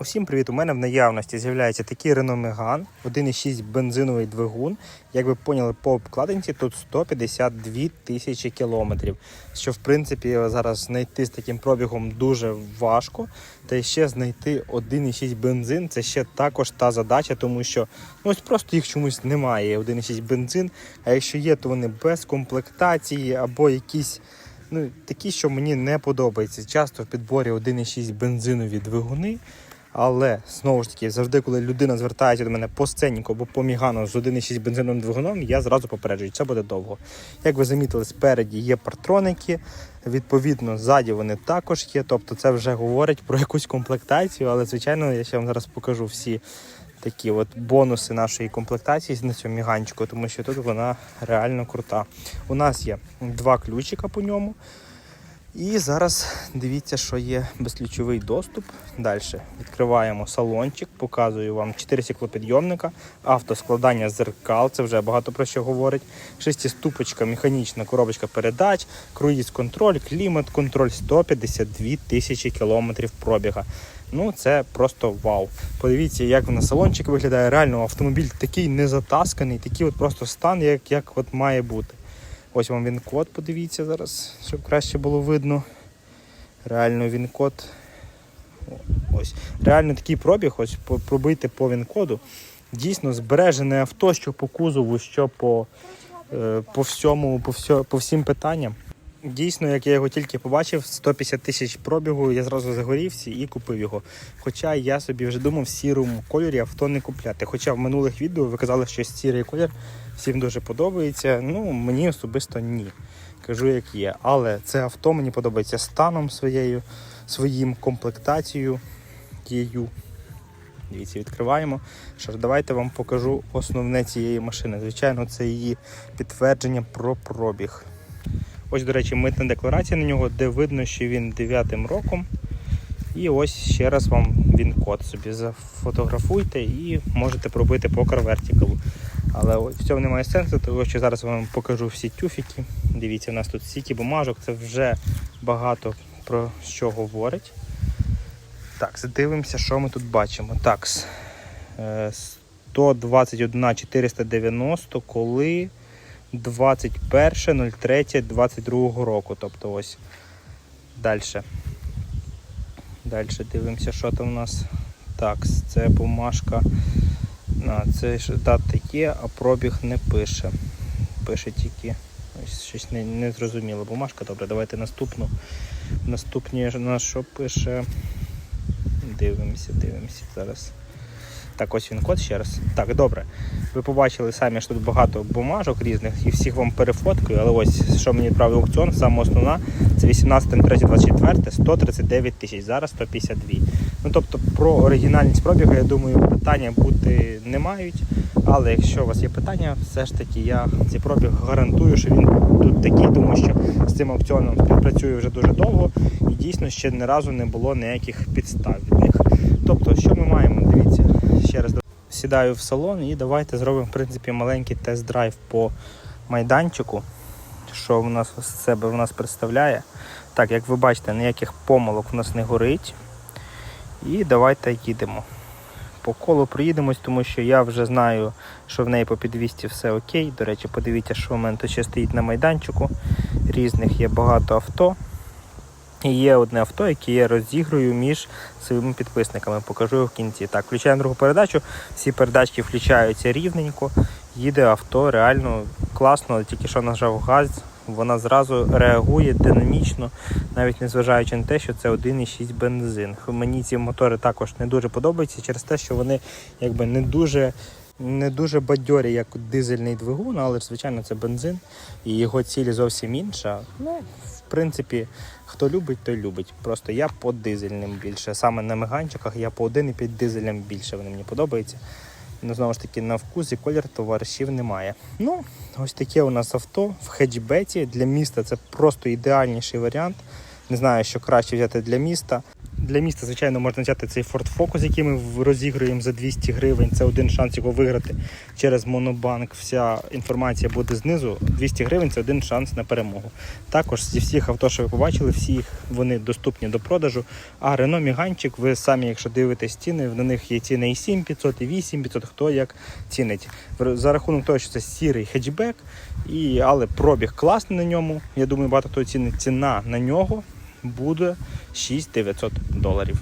Усім привіт! У мене в наявності з'являється такий Renault Megane, 1,6 бензиновий двигун. Як ви поняли по обкладинці, тут 152 тисячі кілометрів. Що в принципі зараз знайти з таким пробігом дуже важко. Та ще знайти 1,6 бензин це ще також та задача, тому що ну, ось просто їх чомусь немає. 1,6 бензин. А якщо є, то вони без комплектації або якісь ну, такі, що мені не подобається. Часто в підборі 1,6 бензинові двигуни. Але знову ж таки, завжди, коли людина звертається до мене по сценіку або по мігану з 1,6 бензиновим двигуном, я зразу попереджую, це буде довго. Як ви замітили, спереді є партроники, відповідно, ззаді вони також є. Тобто це вже говорить про якусь комплектацію, але звичайно, я ще вам зараз покажу всі такі от бонуси нашої комплектації на цьому міганчику, тому що тут вона реально крута. У нас є два ключика по ньому. І зараз дивіться, що є безключовий доступ. Далі відкриваємо салончик, показую вам 4 стеклопідйомника, автоскладання зеркал, це вже багато про що говорить. Шестиступочка, механічна коробочка передач, круїз-контроль, клімат-контроль, 152 тисячі кілометрів пробіга. Ну, це просто вау. Подивіться, як на салончик виглядає. Реально автомобіль такий незатасканий, такий от просто стан, як, як от має бути. Ось вам він код, подивіться зараз, щоб краще було видно. Реально він код. Ось. Реально такий пробіг, ось пробити по він-коду. Дійсно збережене авто, що по кузову, що по, е, по всьому, по, всьо, по всім питанням. Дійсно, як я його тільки побачив, 150 тисяч пробігу, я зразу загорівся і купив його. Хоча я собі вже думав в сірому кольорі авто не купляти. Хоча в минулих відео ви казали, що сірий колір всім дуже подобається. Ну, мені особисто ні. Кажу, як є. Але це авто мені подобається станом своєю, своїм комплектацією. Тією. Дивіться, відкриваємо. Що ж, давайте вам покажу основне цієї машини. Звичайно, це її підтвердження про пробіг. Ось, до речі, митна декларація на нього, де видно, що він 9 роком. І ось ще раз вам він код собі зафотографуйте і можете пробити по карвертикалу. Але в цьому немає сенсу, тому що зараз вам покажу всі тюфіки. Дивіться, у нас тут стільки бумажок, це вже багато про що говорить. Так, дивимося, що ми тут бачимо. Так, 121 490, коли 21.03.22 року. Тобто ось далі. Далі дивимося, що там у нас. Так, це бумажка. Це дата є, а пробіг не пише. Пише тільки. Ось щось не, не зрозуміло. Бумажка. Добре, давайте наступну. Наступні на що пише. Дивимося, дивимося зараз. Так, ось він код ще раз. Так, добре. Ви побачили самі, що тут багато бумажок різних і всіх вам перефоткаю, але ось що мені відправив аукціон, саме основна, це 18.03.24, 139 тисяч, зараз 152. Ну тобто про оригінальність пробігу, я думаю, питання бути не мають. Але якщо у вас є питання, все ж таки я цей пробіг гарантую, що він тут такий, тому що з цим аукціоном співпрацюю вже дуже довго і дійсно ще ні разу не було ніяких підстав від них. Тобто, що ми маємо? Дивіться, ще раз сідаю в салон і давайте зробимо в принципі маленький тест-драйв по майданчику, що в нас себе в нас представляє. Так, як ви бачите, ніяких помилок в нас не горить. І давайте їдемо. По колу проїдемось, тому що я вже знаю, що в неї по підвісті все окей. До речі, подивіться, що в мене тут ще стоїть на майданчику. Різних є багато авто. Є одне авто, яке я розіграю між своїми підписниками. Покажу його в кінці. Так, включаємо другу передачу. Всі передачки включаються рівненько. Їде авто реально класно, тільки що нажав газ, вона зразу реагує динамічно, навіть незважаючи на те, що це 1,6 бензин. Мені ці мотори також не дуже подобаються через те, що вони якби не дуже. Не дуже бадьорі, як дизельний двигун, але звичайно це бензин, і його ціль зовсім інша. Ну, принципі, хто любить, той любить. Просто я по дизельним більше. Саме на меганчиках я по 1,5 дизелям більше вони мені подобаються. Ну, знову ж таки, на вкус і колір товаришів немає. Ну, ось таке у нас авто в хеджбеті. Для міста це просто ідеальніший варіант. Не знаю, що краще взяти для міста. Для міста, звичайно, можна взяти цей Ford Focus, який ми розігруємо за 200 гривень. Це один шанс його виграти через Монобанк. Вся інформація буде знизу. 200 гривень це один шанс на перемогу. Також зі всіх авто, що ви побачили, всіх вони доступні до продажу. А Renault Міганчик, ви самі, якщо дивитесь ціни, на них є ціни і 7500, і 8500, хто як цінить. За рахунок того, що це сірий хетчбек, і, але пробіг класний на ньому. Я думаю, багато хто оцінить ціна на нього буде 6900 доларів.